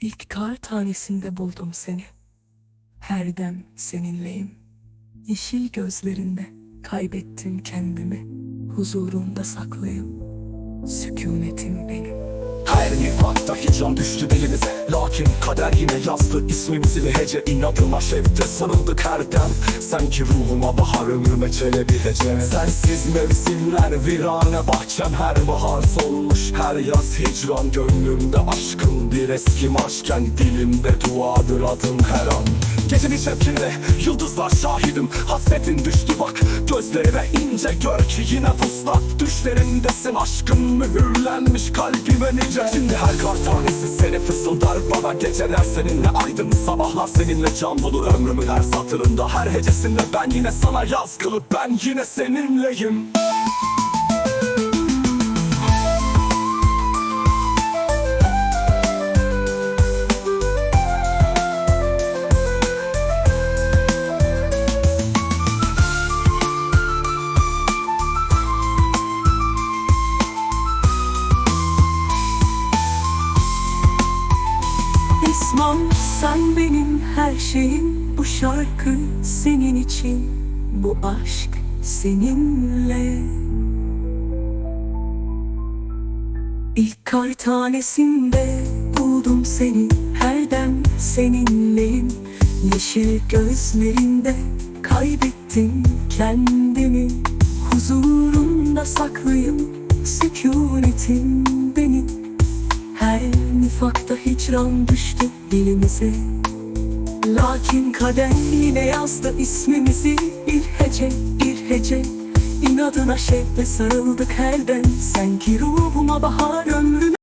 İlk kar tanesinde buldum seni. Her dem seninleyim. Yeşil gözlerinde kaybettim kendimi. Huzurunda saklıyım. Sükunetim benim. Her nifakta hicran düştü dilimize Lakin kader yine yazdı ismimizi ve hece inadıma şevkte sarıldık her dem Sanki ruhuma bahar ömrüme çele bir hece Sensiz mevsimler virane bahçem her bahar solmuş Her yaz hicran gönlümde aşkın bir eski aşken Dilimde duadır adım her an. Gecenin şevkinde yıldızlar şahidim Hasretin düştü bak. Gözlerime ince gör ki yine puslat Düşlerindesin aşkın mühürlenmiş kalbime nice. Şimdi her kar tanesi seni fısıldar bana. Geceler seninle aydın sabahlar seninle can dolu Ömrümün her satırında her hecesinde ben yine sana yazgılı Ben yine seninleyim İsmam sen benim her şeyim. Bu şarkı senin için. Bu aşk seninle. İlk kar tanesinde buldum seni. Her dem seninleyim Yeşil gözlerinde kaybettim kendimi. Huzurunda saklıyım Sükunetim benim her nifakta hicran düştü dilimize. Lakin kader yine yazdı ismimizi. Bir hece bir hece. İnadına şevkle sarıldık her dem Sen ki ruhuma bahar ömrüme